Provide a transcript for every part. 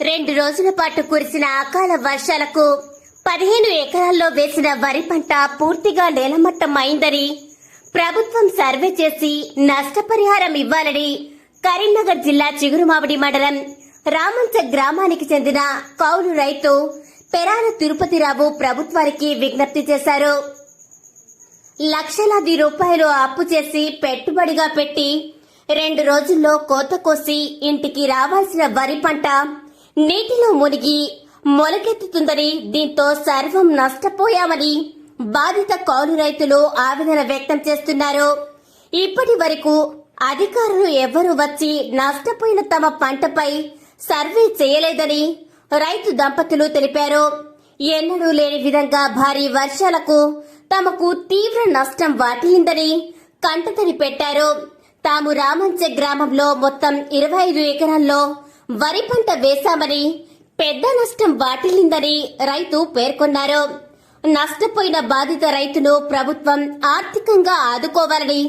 రెండు రోజుల పాటు కురిసిన అకాల వర్షాలకు పదిహేను ఎకరాల్లో వేసిన వరి పంట పూర్తిగా నేలమట్టం అయిందని ప్రభుత్వం సర్వే చేసి నష్టపరిహారం ఇవ్వాలని కరీంనగర్ జిల్లా చిగురుమామిడి మండలం రామంచ గ్రామానికి చెందిన కౌలు రైతు పెరాల తిరుపతిరావు ప్రభుత్వానికి విజ్ఞప్తి చేశారు. లక్షలాది రూపాయలు అప్పు చేసి పెట్టుబడిగా పెట్టి రెండు రోజుల్లో కోత కోసి ఇంటికి రావాల్సిన వరి పంట నీటిలో మునిగి మొలకెత్తుతుందని దీంతో సర్వం నష్టపోయామని బాధిత కౌలు రైతులు ఆవేదన వ్యక్తం చేస్తున్నారు. ఇప్పటి వరకు అధికారులు ఎవ్వరూ వచ్చి నష్టపోయిన తమ పంటపై సర్వే చేయలేదని రైతు దంపతులు తెలిపారు. ఎన్నడూ లేని విధంగా భారీ వర్షాలకు తమకు తీవ్ర నష్టం వాటిల్లిందని కంటతడి పెట్టారు. తాము రామంచె గ్రామంలో మొత్తం ఇరవై ఐదు ఎకరాల్లో వరి పంట వేశామని పెద్ద నష్టం వాటిల్లిందని రైతు పేర్కొన్నారు. నష్టపోయిన బాధిత రైతును ప్రభుత్వం ఆర్థికంగా ఆదుకోవాలని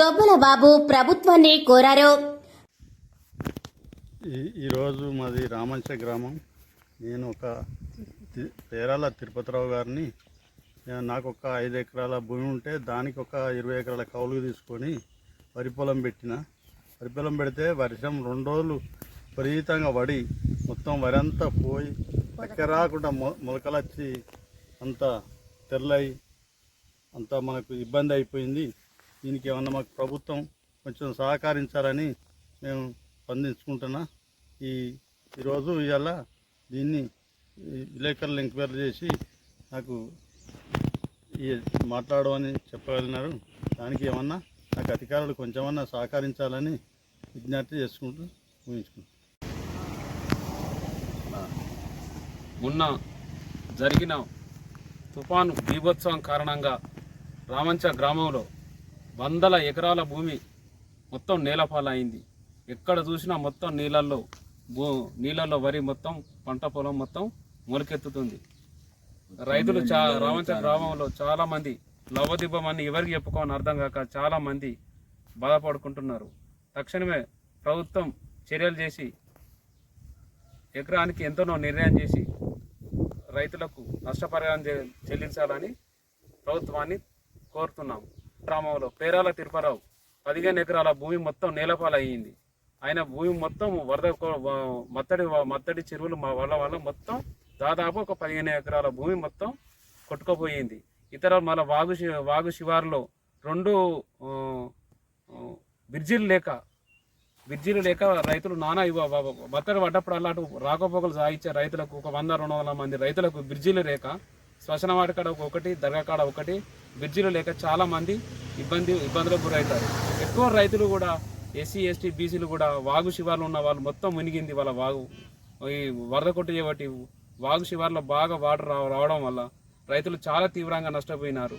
దొబ్బల బాబు ప్రభుత్వాన్ని కోరారు. ఈరోజు మాది రామంచ గ్రామం. నేను ఒక పేరాల తిరుపతిరావు గారిని నాకు ఒక ఐదు ఎకరాల భూమి ఉంటే దానికి ఒక ఇరవై ఎకరాల కౌలుకు తీసుకొని వరి పొలం పెట్టిన. వరి పొలం పెడితే వర్షం రెండు రోజులు విపరీతంగా పడి మొత్తం వరంతా పోయి ఎక్కడ రాకుండా మొ మొలకలు వచ్చి అంతా తెల్లయి అంతా మనకు ఇబ్బంది అయిపోయింది. దీనికి ఏమన్నా మాకు ప్రభుత్వం కొంచెం సహకరించాలని మేము స్పందించుకుంటున్నా. ఈ ఈరోజు ఇవాళ దీన్ని విలేకరులు ఎంక్వైరీ చేసి నాకు మాట్లాడమని చెప్పగలిగినారు. దానికి ఏమన్నా నాకు అధికారులు కొంచెమన్నా సహకరించాలని విజ్ఞప్తి చేసుకుంటూ ఊహించుకుంటున్నాను మొన్న జరిగిన తుఫాను బీభత్సవం కారణంగా రామంచ గ్రామంలో వందల ఎకరాల భూమి మొత్తం నేలపాలైంది. ఎక్కడ చూసినా మొత్తం నీళ్ళల్లో భూ నీళ్ళల్లో వరి మొత్తం పంట పొలం మొత్తం మొలకెత్తుతుంది. రైతులు చా రామంచ గ్రామంలో చాలామంది లవదిబ్బమని ఎవరికి చెప్పుకోవాలని అర్థం కాక చాలామంది బాధపడుకుంటున్నారు. తక్షణమే ప్రభుత్వం చర్యలు చేసి ఎకరానికి ఎంతనో నిర్ణయం చేసి రైతులకు నష్టపరిహారం చెల్లించాలని ప్రభుత్వాన్ని కోరుతున్నాం. గ్రామంలో పేరాల తిరుపరావు పదిహేను ఎకరాల భూమి మొత్తం నేలపాలయ్యింది. ఆయన భూమి మొత్తం వరద కో- మత్తడి మత్తడి చెరువులు మా వల్ల వల్ల మొత్తం దాదాపు ఒక పదిహేను ఎకరాల భూమి మొత్తం కొట్టుకుపోయింది. ఇతర మన వాగు వాగు శివారులో రెండు బ్రిడ్జిలు లేక బ్రిడ్జిలు లేక రైతులు నానా ఇవ్వ బత్తడి పడ్డప్పుడు అలాంటి రాకపోకలు సాగించే రైతులకు ఒక వంద రెండు వందల మంది రైతులకు బ్రిడ్జిలు లేక శ్మశాన వాటి కాడ ఒకటి దర్గా కాడ ఒకటి బ్రిడ్జిలు లేక చాలా మంది ఇబ్బంది ఇబ్బందులకు గురవుతారు ఎక్కువ రైతులు కూడా ఎస్సీ ఎస్టీ బీసీలు కూడా వాగు శివార్లు ఉన్న వాళ్ళు మొత్తం మునిగింది వాళ్ళ వాగు. ఈ వరద కొట్టు చేయబట్టి వాగు శివార్లో బాగా వాటర్ రావ- రావడం వల్ల రైతులు చాలా తీవ్రంగా నష్టపోయినారు.